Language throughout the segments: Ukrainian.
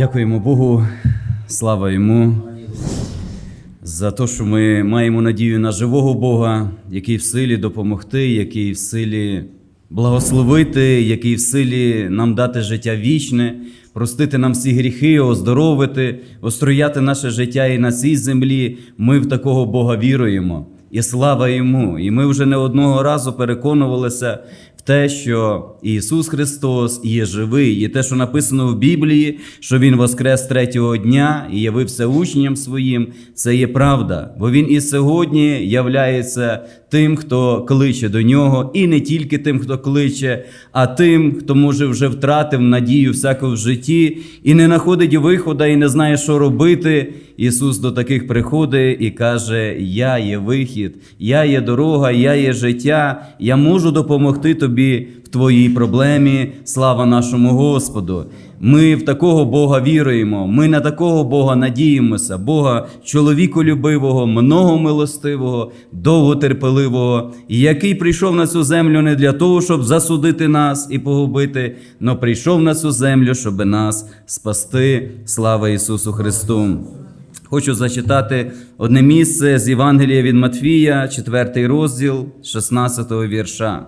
Дякуємо Богу, слава йому за те, що ми маємо надію на живого Бога, який в силі допомогти, який в силі благословити, який в силі нам дати життя вічне, простити нам всі гріхи, оздоровити, острояти наше життя і на цій землі. Ми в такого Бога віруємо. І слава йому! І ми вже не одного разу переконувалися в те, що Ісус Христос є живий, і те, що написано в Біблії, що Він воскрес третього дня і явився учням своїм, це є правда. Бо Він і сьогодні являється тим, хто кличе до нього, і не тільки тим, хто кличе, а тим, хто може вже втратив надію всяку в житті і не знаходить виходу, і не знає, що робити. Ісус до таких приходить і каже: Я є вихід, я є дорога, я є життя, я можу допомогти тобі в твоїй проблемі. Слава нашому Господу! Ми в такого Бога віруємо, ми на такого Бога надіємося, Бога чоловіколюбивого, многомилостивого, довготерпеливого, який прийшов на цю землю не для того, щоб засудити нас і погубити, но прийшов на цю землю, щоб нас спасти. Слава Ісусу Христу! Хочу зачитати одне місце з Євангелія від Матфія, 4 розділ, 16 вірша.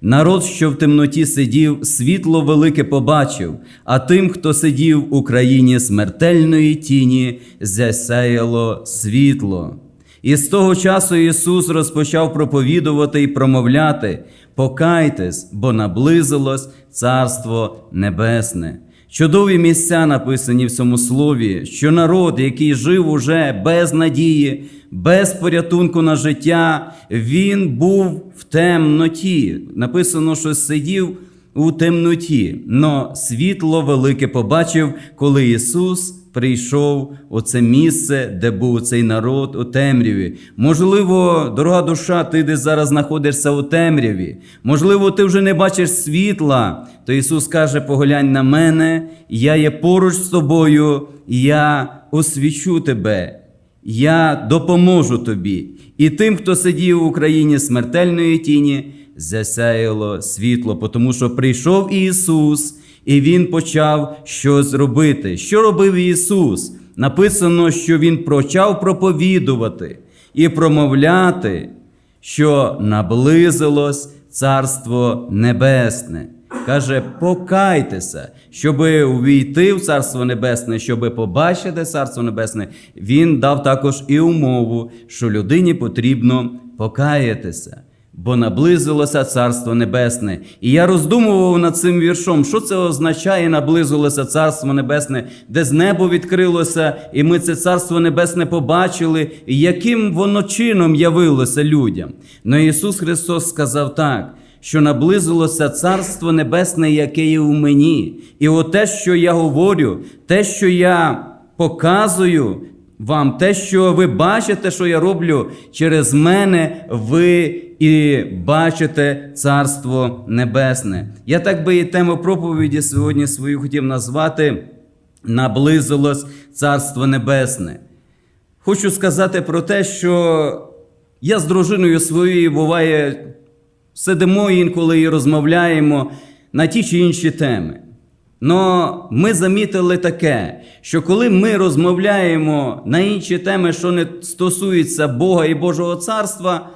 Народ, що в темноті сидів, світло велике побачив, а тим, хто сидів у країні смертельної тіні, засяяло світло. І з того часу Ісус розпочав проповідувати і промовляти: Покайтесь, бо наблизилось Царство Небесне. Чудові місця написані в цьому слові, що народ, який жив уже без надії, без порятунку на життя, він був в темноті. Написано, що сидів у темноті, но світло велике побачив, коли Ісус прийшов у це місце, де був цей народ у темряві. Можливо, дорога душа, ти десь зараз знаходишся у темряві. Можливо, ти вже не бачиш світла. То Ісус каже: поглянь на мене, я є поруч з тобою, я освічу тебе. Я допоможу тобі. І тим, хто сидів в Україні смертельної тіні, засяяло світло, тому що прийшов Ісус, і Він почав щось робити. Що робив Ісус? Написано, що Він почав проповідувати і промовляти, що наблизилось Царство Небесне. Каже, покайтеся, щоб увійти в Царство Небесне, щоб побачити Царство Небесне. Він дав також і умову, що людині потрібно покаятися, бо наблизилося Царство Небесне. І я роздумував над цим віршом, що це означає, наблизилося Царство Небесне, де з небо відкрилося, і ми це Царство Небесне побачили, і яким воно чином явилося людям. Но Ісус Христос сказав так що наблизилося Царство Небесне, яке є у мені. І от те, що я говорю, те, що я показую вам, те, що ви бачите, що я роблю через мене, ви і бачите Царство Небесне. Я так би і тему проповіді сьогодні свою хотів назвати Наблизилось Царство Небесне. Хочу сказати про те, що я з дружиною своєю буває. Сидимо інколи і розмовляємо на ті чи інші теми. Но ми замітили таке, що коли ми розмовляємо на інші теми, що не стосуються Бога і Божого царства,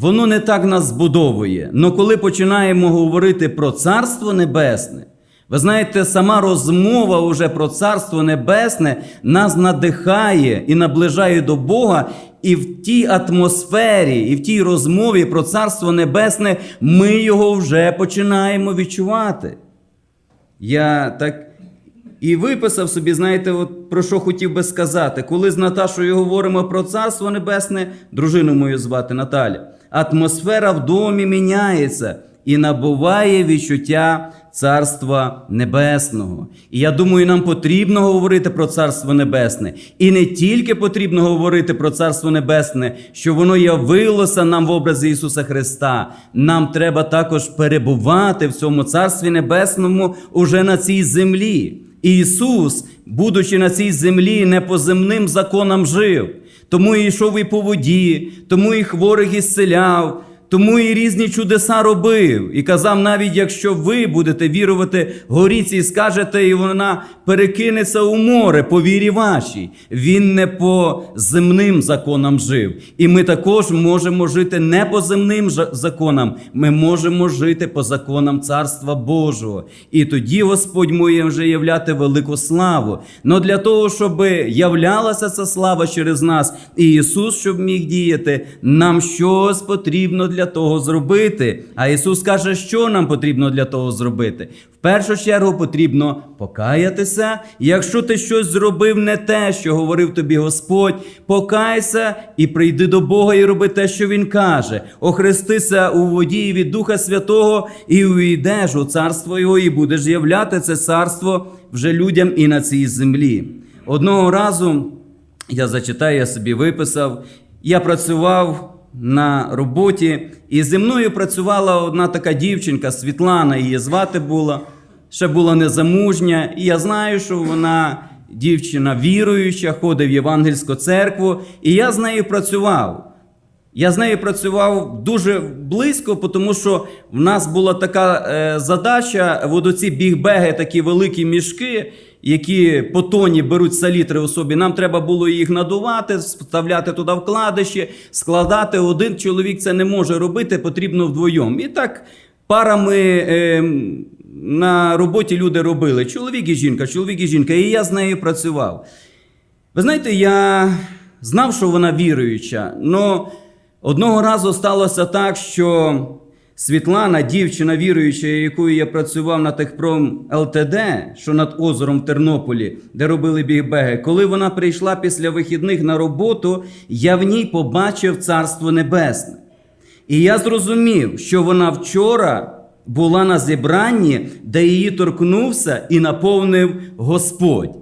воно не так нас збудовує. Но коли починаємо говорити про Царство Небесне, ви знаєте, сама розмова уже про Царство Небесне нас надихає і наближає до Бога, і в тій атмосфері, і в тій розмові про Царство Небесне ми його вже починаємо відчувати. Я так і виписав собі, знаєте, от про що хотів би сказати. Коли з Наташою говоримо про Царство Небесне, дружину мою звати Наталя, атмосфера в домі міняється і набуває відчуття Царства Небесного. І я думаю, нам потрібно говорити про Царство Небесне. І не тільки потрібно говорити про Царство Небесне, що воно явилося нам в образі Ісуса Христа. Нам треба також перебувати в цьому Царстві Небесному уже на цій землі. І Ісус, будучи на цій землі, не по земним законам жив, тому і йшов і по воді, тому і хворих ісцеляв, тому і різні чудеса робив. І казав, навіть якщо ви будете вірувати горіці і скажете, і вона перекинеться у море по вірі вашій. Він не по земним законам жив. І ми також можемо жити не по земним законам, ми можемо жити по законам Царства Божого. І тоді Господь може вже являти велику славу. Но для того, щоб являлася ця слава через нас, і Ісус, щоб міг діяти, нам щось потрібно для того зробити. А Ісус каже, що нам потрібно для того зробити. В першу чергу потрібно покаятися. Якщо ти щось зробив не те, що говорив тобі Господь, покайся і прийди до Бога і роби те, що Він каже. Охрестися у воді від Духа Святого і увійдеш у царство Його, і будеш являти це царство вже людям і на цій землі. Одного разу я зачитаю, я собі виписав. Я працював на роботі, і зі мною працювала одна така дівчинка, Світлана, її звати була, ще була незамужня, і я знаю, що вона дівчина віруюча, ходить в євангельську церкву, і я з нею працював. Я з нею працював дуже близько, тому що в нас була така е, задача: от оці бігбеги, такі великі мішки, які по тоні беруть салітри у собі. Нам треба було їх надувати, вставляти туди вкладиші, складати. Один чоловік це не може робити, потрібно вдвоєм. І так парами. Е, на роботі люди робили чоловік і жінка, чоловік і жінка, і я з нею працював. Ви знаєте, я знав, що вона віруюча, але одного разу сталося так, що Світлана, дівчина віруюча, якою я працював на Техпром ЛТД, що над озером в Тернополі, де робили бігбеги, коли вона прийшла після вихідних на роботу, я в ній побачив Царство Небесне. І я зрозумів, що вона вчора була на зібранні, де її торкнувся і наповнив Господь.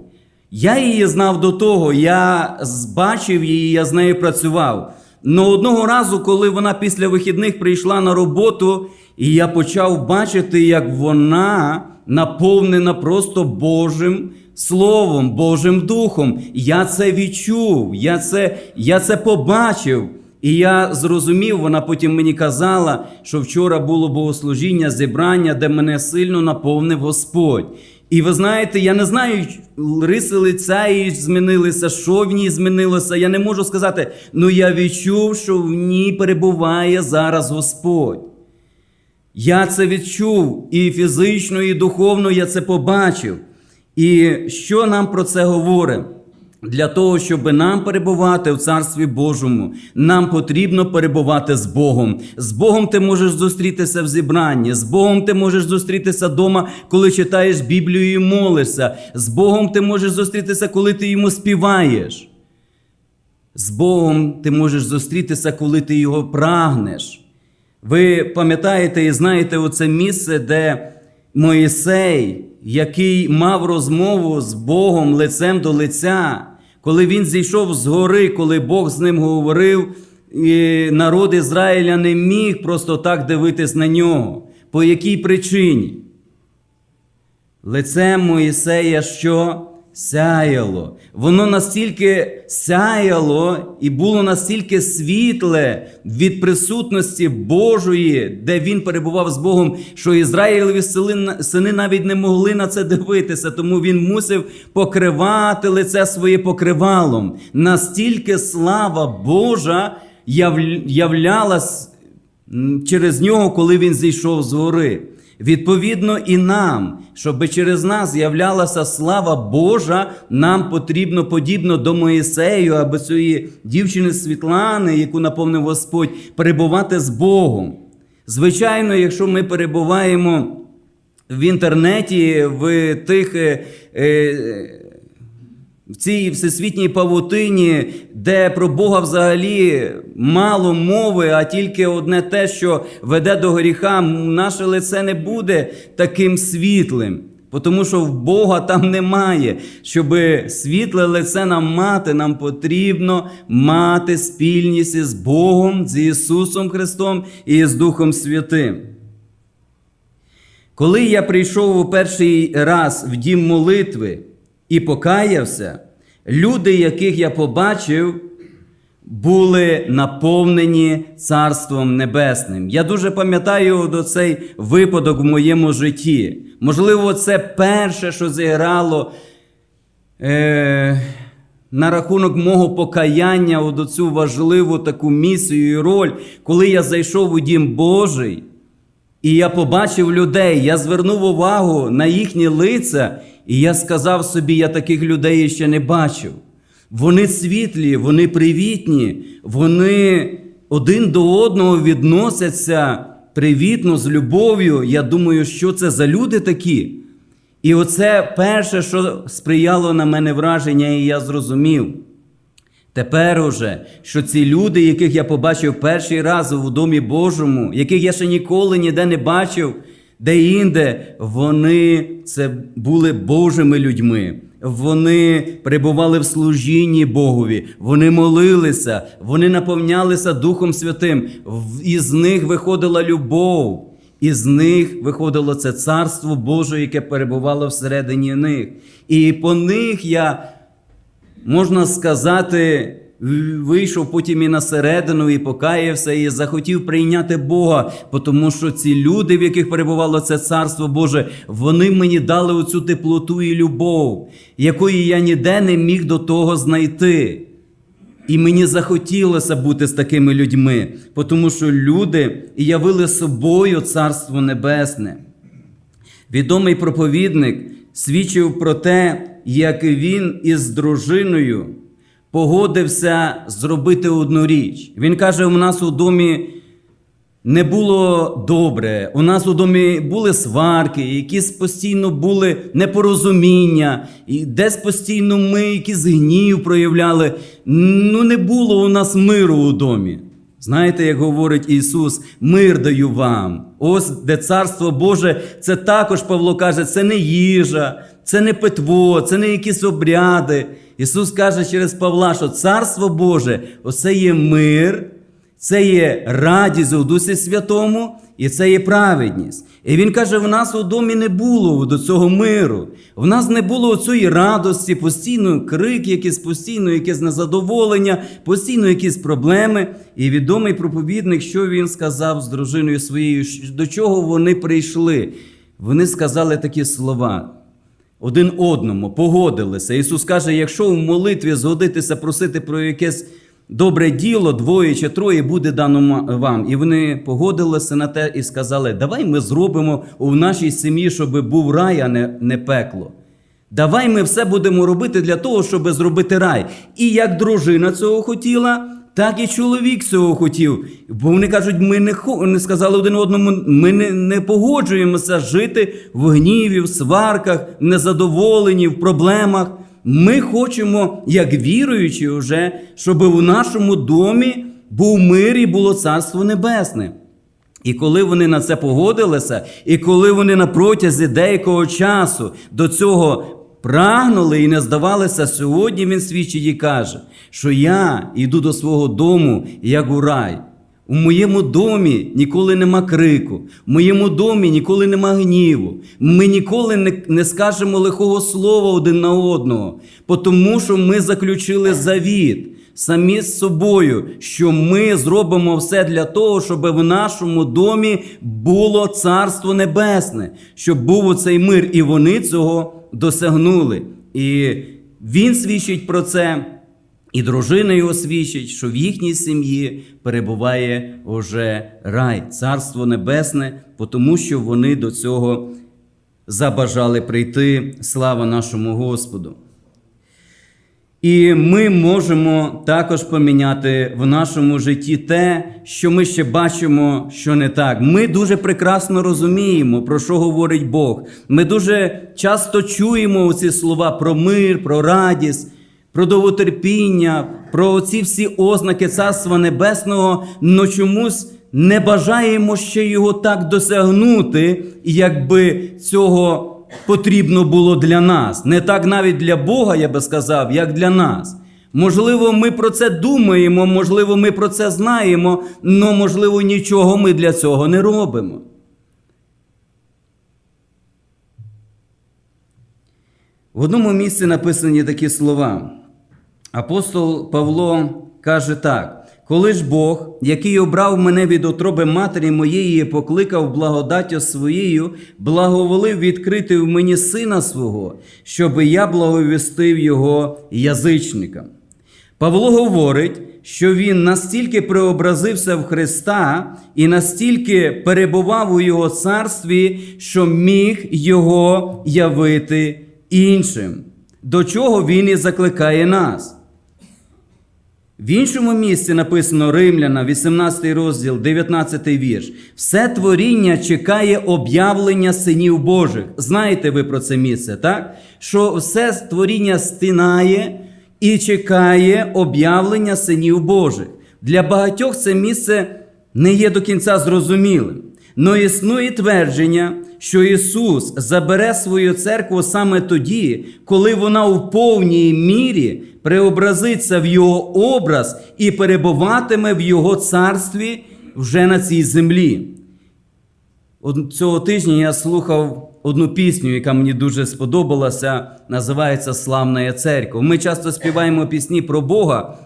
Я її знав до того, я бачив її, я з нею працював. Но одного разу, коли вона після вихідних прийшла на роботу, і я почав бачити, як вона наповнена просто Божим Словом, Божим Духом. Я це відчув, я це, я це побачив. І я зрозумів, вона потім мені казала, що вчора було богослужіння, зібрання, де мене сильно наповнив Господь. І ви знаєте, я не знаю, риси лиця її змінилися, що в ній змінилося. Я не можу сказати, ну я відчув, що в ній перебуває зараз Господь. Я це відчув і фізично, і духовно я це побачив. І що нам про це говорить? Для того, щоб нам перебувати в Царстві Божому, нам потрібно перебувати з Богом. З Богом ти можеш зустрітися в зібранні, з Богом ти можеш зустрітися вдома, коли читаєш Біблію і молишся. З Богом ти можеш зустрітися, коли ти йому співаєш. З Богом ти можеш зустрітися, коли ти його прагнеш. Ви пам'ятаєте і знаєте оце місце, де Моїсей, який мав розмову з Богом лицем до лиця, коли він зійшов з гори, коли Бог з ним говорив, і народ Ізраїля не міг просто так дивитись на нього. По якій причині? Лице Моїсея що? Сяяло. Воно настільки сяяло і було настільки світле від присутності Божої, де він перебував з Богом, що Ізраїлеві сини навіть не могли на це дивитися, тому він мусив покривати лице своє покривалом. Настільки слава Божа яв- являлась через нього, коли він зійшов з гори. Відповідно, і нам, щоб через нас з'являлася слава Божа, нам потрібно подібно до Моїсею або цієї дівчини Світлани, яку наповнив Господь, перебувати з Богом. Звичайно, якщо ми перебуваємо в інтернеті, в тих. е, е, в цій всесвітній павутині, де про Бога взагалі мало мови, а тільки одне те, що веде до гріха, наше лице не буде таким світлим. Тому що в Бога там немає. Щоб світле лице нам мати, нам потрібно мати спільність із Богом, з Ісусом Христом і з Духом Святим. Коли я прийшов у перший раз в дім молитви і покаявся, люди, яких я побачив, були наповнені Царством Небесним. Я дуже пам'ятаю до цей випадок в моєму житті. Можливо, це перше, що зіграло е, на рахунок мого покаяння у цю важливу таку місію і роль, коли я зайшов у дім Божий. І я побачив людей, я звернув увагу на їхні лиця, і я сказав собі, я таких людей ще не бачив. Вони світлі, вони привітні, вони один до одного відносяться привітно, з любов'ю. Я думаю, що це за люди такі. І оце перше, що сприяло на мене враження, і я зрозумів. Тепер уже, що ці люди, яких я побачив перший раз у Домі Божому, яких я ще ніколи ніде не бачив, де інде, вони це були Божими людьми. Вони перебували в служінні Богові, вони молилися, вони наповнялися Духом Святим. Із них виходила любов, із них виходило це царство Боже, яке перебувало всередині них. І по них я можна сказати, вийшов потім і на середину, і покаявся, і захотів прийняти Бога, тому що ці люди, в яких перебувало це царство Боже, вони мені дали оцю теплоту і любов, якої я ніде не міг до того знайти. І мені захотілося бути з такими людьми, тому що люди явили собою Царство Небесне. Відомий проповідник свідчив про те, як він із дружиною погодився зробити одну річ. Він каже: у нас у домі не було добре, у нас у домі були сварки, якісь постійно були непорозуміння, і десь постійно ми якийсь гнів проявляли. Ну, не було у нас миру у домі. Знаєте, як говорить Ісус, мир даю вам. Ось де Царство Боже, це також Павло каже, це не їжа, це не питво, це не якісь обряди. Ісус каже через Павла, що Царство Боже, оце є мир, це є радість у Дусі Святому, і це є праведність. І він каже: в нас у домі не було до цього миру. В нас не було цієї радості, постійно крик, якийсь постійно якесь незадоволення, постійно якісь проблеми. І відомий проповідник, що він сказав з дружиною своєю, до чого вони прийшли. Вони сказали такі слова. Один одному погодилися. Ісус каже: якщо в молитві згодитися просити про якесь добре діло, двоє чи троє буде дано вам. І вони погодилися на те і сказали: Давай ми зробимо у нашій сім'ї, щоб був рай, а не, не пекло. Давай ми все будемо робити для того, щоб зробити рай. І як дружина цього хотіла, так і чоловік цього хотів. Бо вони кажуть, ми не, не сказали один одному, ми не, не погоджуємося жити в гніві, в сварках, в незадоволенні, в проблемах. Ми хочемо, як віруючі, вже, щоб у нашому домі був мир і було царство небесне. І коли вони на це погодилися, і коли вони на протязі деякого часу до цього прагнули і не здавалися, сьогодні він свідчить і каже, що я йду до свого дому як у рай. У моєму домі ніколи нема крику, в моєму домі ніколи нема гніву. Ми ніколи не, не скажемо лихого слова один на одного, тому що ми заключили завіт самі з собою, що ми зробимо все для того, щоб в нашому домі було царство небесне, щоб був оцей мир, і вони цього досягнули. І він свідчить про це. І дружина його свідчить, що в їхній сім'ї перебуває уже рай, царство небесне, тому що вони до цього забажали прийти. Слава нашому Господу. І ми можемо також поміняти в нашому житті те, що ми ще бачимо, що не так. Ми дуже прекрасно розуміємо, про що говорить Бог. Ми дуже часто чуємо ці слова про мир, про радість, про довготерпіння, про ці всі ознаки Царства Небесного, но чомусь не бажаємо ще його так досягнути, якби цього потрібно було для нас. Не так навіть для Бога, я би сказав, як для нас. Можливо, ми про це думаємо, можливо, ми про це знаємо, але можливо нічого ми для цього не робимо. В одному місці написані такі слова. Апостол Павло каже так: коли ж Бог, який обрав мене від утроби матері моєї, і покликав благодаттю своєю, благоволив відкрити в мені сина свого, щоб я благовістив його язичникам. Павло говорить, що він настільки преобразився в Христа і настільки перебував у Його царстві, що міг його явити іншим, до чого він і закликає нас. В іншому місці написано Римляна, 18 розділ, 19 вірш. Все творіння чекає об'явлення синів Божих. Знаєте ви про це місце, так? Що все творіння стинає і чекає об'явлення синів Божих. Для багатьох це місце не є до кінця зрозумілим. Но існує твердження, що Ісус забере свою церкву саме тоді, коли вона у повній мірі преобразиться в Його образ і перебуватиме в Його царстві вже на цій землі. Цього тижня я слухав одну пісню, яка мені дуже сподобалася, називається Славна церква. Ми часто співаємо пісні про Бога,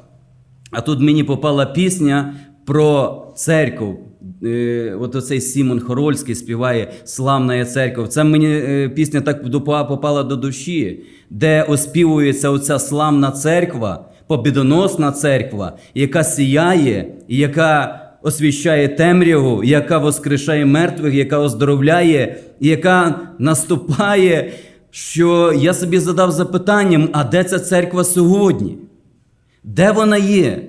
а тут мені попала пісня про церкву. Е, От оцей Сімон Хорольський співає Славна церква. Це мені е, пісня так попала до душі, де оспівується оця славна церква, побідоносна церква, яка сіяє, яка освіщає темряву, яка воскрешає мертвих, яка оздоровляє, яка наступає. Що я собі задав запитанням: а де ця церква сьогодні? Де вона є?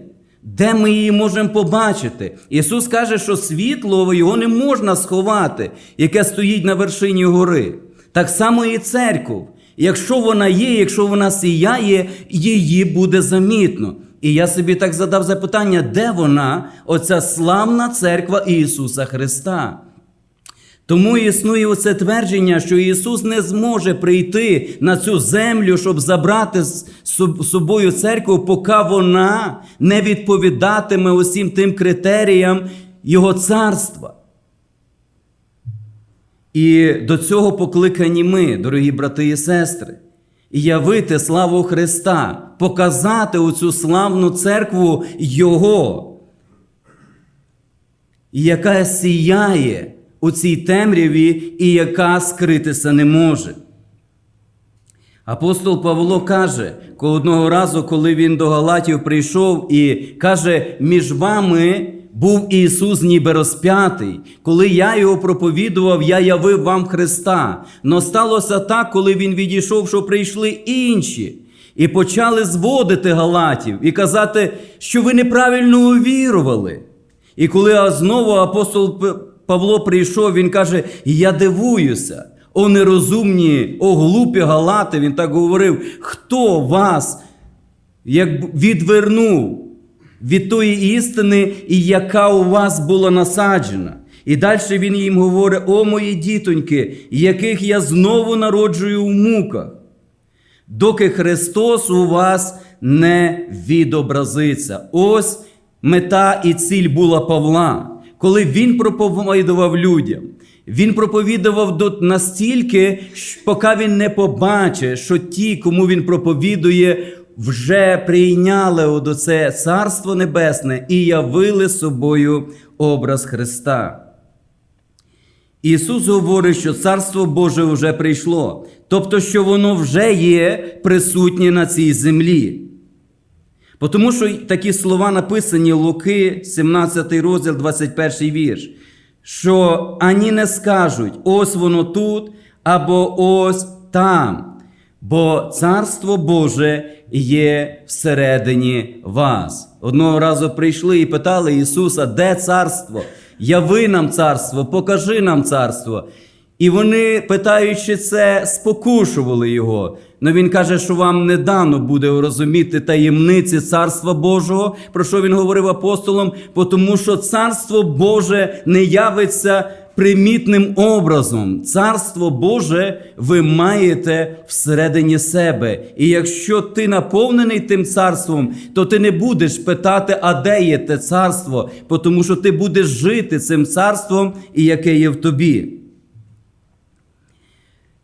Де ми її можемо побачити? Ісус каже, що світло його не можна сховати, яке стоїть на вершині гори. Так само і церков. Якщо вона є, якщо вона сіяє, її буде замітно. І я собі так задав запитання, де вона, оця славна церква Ісуса Христа? Тому існує оце твердження, що Ісус не зможе прийти на цю землю, щоб забрати з собою церкву, поки вона не відповідатиме усім тим критеріям Його царства. І до цього покликані ми, дорогі брати і сестри, явити славу Христа, показати оцю славну церкву Його яка сіяє у цій темряві і яка скритися не може. Апостол Павло каже, одного разу, коли він до Галатів прийшов і каже, між вами був Ісус ніби розп'ятий. Коли я його проповідував, я явив вам Христа. Но сталося так, коли він відійшов, що прийшли інші. І почали зводити Галатів і казати, що ви неправильно увірували. І коли знову апостол Павло прийшов, він каже: Я дивуюся, о нерозумні, о глупі галати. Він так говорив, хто вас як відвернув від тої істини, і яка у вас була насаджена. І далі він їм говорить: о мої дітоньки, яких я знову народжую в муках доки Христос у вас не відобразиться. Ось мета і ціль була Павла, коли він проповідував людям. Він проповідував до настільки, поки він не побачить, що ті, кому він проповідує, вже прийняли до це Царство Небесне і явили собою образ Христа. Ісус говорить, що Царство Боже вже прийшло, тобто, що воно вже є присутнє на цій землі. Бо Тому що такі слова написані Луки, 17 розділ, 21 вірш, що ані не скажуть, ось воно тут або ось там, бо Царство Боже є всередині вас. Одного разу прийшли і питали Ісуса, де царство? Яви нам царство, покажи нам царство. І вони, питаючи це, спокушували його. Но він каже, що вам не дано буде розуміти таємниці Царства Божого, про що він говорив апостолам, бо тому що Царство Боже не явиться примітним образом. Царство Боже ви маєте всередині себе. І якщо ти наповнений тим царством, то ти не будеш питати, а де є те царство, тому що ти будеш жити цим царством, і яке є в тобі.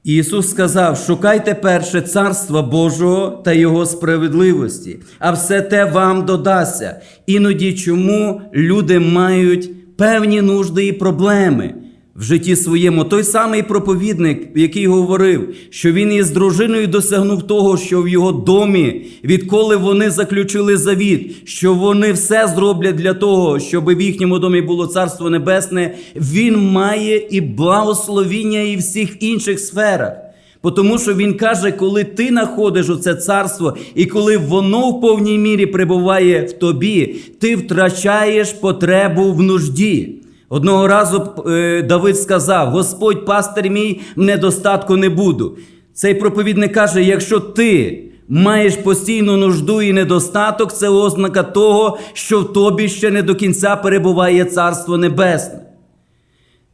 Ісус сказав: шукайте перше царства Божого та Його справедливості, а все те вам додасться. Іноді чому люди мають певні нужди і проблеми в житті своєму. Той самий проповідник, який говорив, що він із дружиною досягнув того, що в його домі, відколи вони заключили завіт, що вони все зроблять для того, щоб в їхньому домі було царство небесне, він має і благословіння і всіх інших сферах. Тому що він каже, коли ти знаходиш у це царство, і коли воно в повній мірі перебуває в тобі, ти втрачаєш потребу в нужді. Одного разу е, Давид сказав: Господь пастир мій, в недостатку не буду. Цей проповідник каже: якщо ти маєш постійну нужду і недостаток, це ознака того, що в тобі ще не до кінця перебуває Царство Небесне.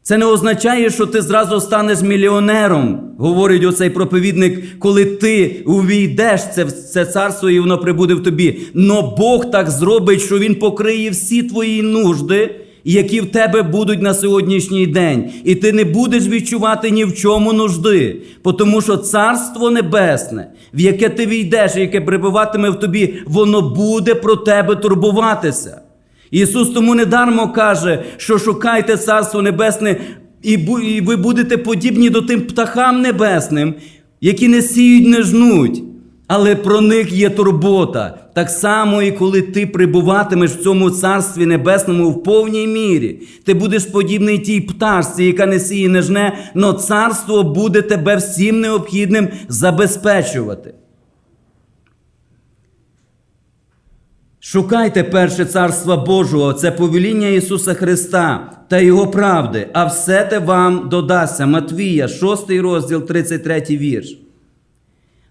Це не означає, що ти зразу станеш мільйонером, говорить оцей проповідник, коли ти увійдеш це, це царство і воно прибуде в тобі. Но Бог так зробить, що Він покриє всі твої нужди, які в тебе будуть на сьогоднішній день. І ти не будеш відчувати ні в чому нужди, тому що царство небесне, в яке ти війдеш і яке прибуватиме в тобі, воно буде про тебе турбуватися. Ісус тому недармо каже, що шукайте Царство Небесне, і ви будете подібні до тим птахам небесним, які не сіють, не жнуть, але про них є турбота. Так само, і коли ти прибуватимеш в цьому царстві небесному в повній мірі, ти будеш подібний тій пташці, яка не сіє, не жне, но царство буде тебе всім необхідним забезпечувати. Шукайте перше царства Божого, це повеління Ісуса Христа та Його правди, а все те вам додасться. Матвія, 6 розділ, 33 вірш.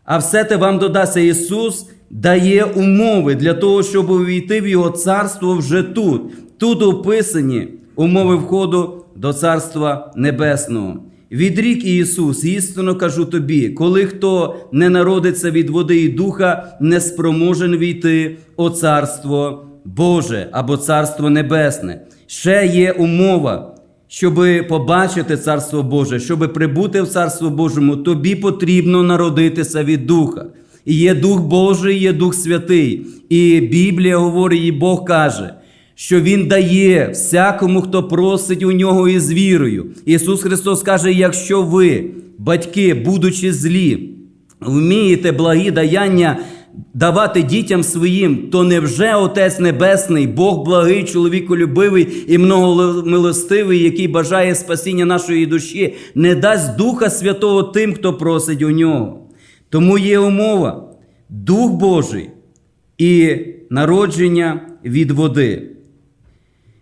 А все те вам додасться Ісус дає умови для того, щоб увійти в Його царство вже тут. Тут описані умови входу до Царства Небесного. Відрік Ісус, істинно кажу тобі, коли хто не народиться від води і духа, не спроможен війти у Царство Боже або Царство Небесне. Ще є умова, щоб побачити Царство Боже, щоб прибути в Царство Божому, тобі потрібно народитися від Духа. І є Дух Божий, є Дух Святий. І Біблія говорить, і Бог каже, що Він дає всякому, хто просить у нього із вірою. Ісус Христос каже: якщо ви, батьки, будучи злі, вмієте благі даяння давати дітям своїм, то невже Отець Небесний, Бог благий, чоловіколюбивий і многомилостивий, який бажає спасіння нашої душі, не дасть Духа Святого тим, хто просить у нього. Тому є умова Дух Божий і народження від води.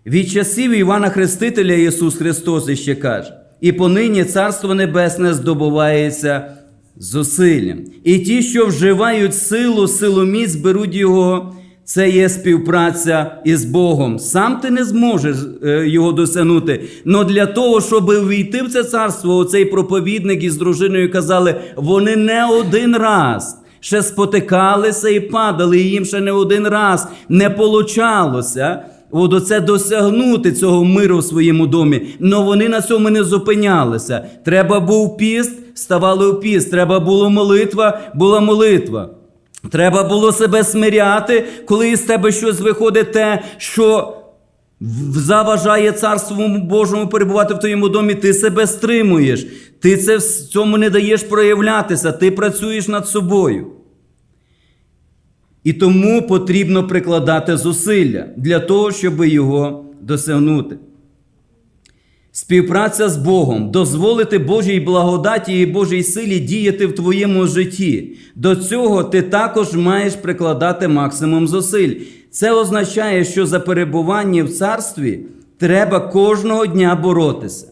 Від часів Івана Хрестителя Ісус Христос іще каже, і понині Царство Небесне здобувається зусиллям. І ті, що вживають силу, силоміць, беруть його, це є співпраця із Богом. Сам ти не зможеш е, його досягнути. Но для того, щоб увійти в це царство, оцей проповідник із дружиною казали, вони не один раз. Ще спотикалися і падали, і їм ще не один раз не получалося от оце досягнути цього миру в своєму домі. Но вони на цьому не зупинялися. Треба був піст, ставали у піст. Треба було молитва, була молитва. Треба було себе смиряти, коли із тебе щось виходить те, що заважає царству Божому перебувати в твоєму домі, ти себе стримуєш. Ти це в цьому не даєш проявлятися, ти працюєш над собою. І тому потрібно прикладати зусилля для того, щоб його досягнути. Співпраця з Богом, дозволити Божій благодаті і Божій силі діяти в твоєму житті. До цього ти також маєш прикладати максимум зусиль. Це означає, що за перебування в царстві треба кожного дня боротися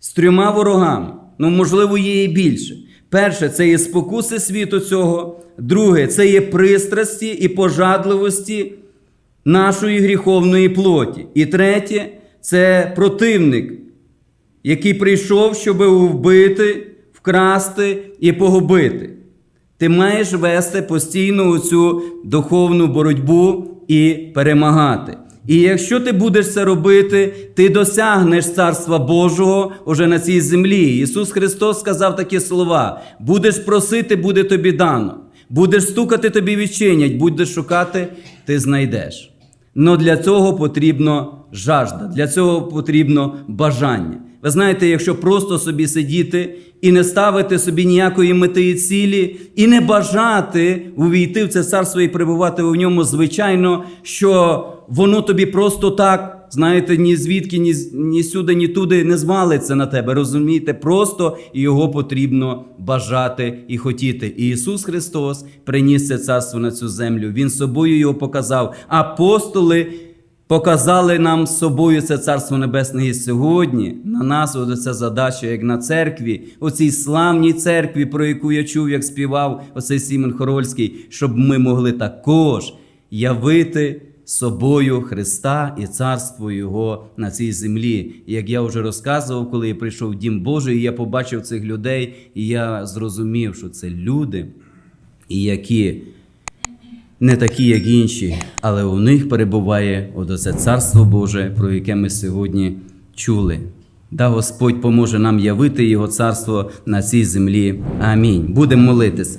з трьома ворогами. Ну, можливо, є і більше. Перше, це є спокуси світу цього. Друге, це є пристрасті і пожадливості нашої гріховної плоті. І третє, це противник, який прийшов, щоб вбити, вкрасти і погубити. Ти маєш вести постійно цю духовну боротьбу і перемагати. І якщо ти будеш це робити, ти досягнеш Царства Божого уже на цій землі. Ісус Христос сказав такі слова: будеш просити, буде тобі дано. Будеш стукати, тобі відчинять, будеш шукати, ти знайдеш. Но для цього потрібно жажда, для цього потрібно бажання. Ви знаєте, якщо просто собі сидіти і не ставити собі ніякої мети і цілі, і не бажати увійти в це царство і перебувати у ньому, звичайно, що воно тобі просто так, знаєте, ні звідки, ні, ні сюди, ні туди не звалиться на тебе. Розумієте, просто його потрібно бажати і хотіти. І Ісус Христос приніс це царство на цю землю. Він собою його показав. Апостоли показали нам собою це Царство Небесне і сьогодні. На нас от ця задача, як на церкві, у цій славній церкві, про яку я чув, як співав оцей Сімен Хорольський, щоб ми могли також явити собою Христа і царство Його на цій землі. Як я вже розказував, коли я прийшов в Дім Божий, і я побачив цих людей, і я зрозумів, що це люди, які не такі, як інші, але у них перебуває оце Царство Боже, про яке ми сьогодні чули. Да Господь поможе нам явити Його царство на цій землі. Амінь. Будемо молитися.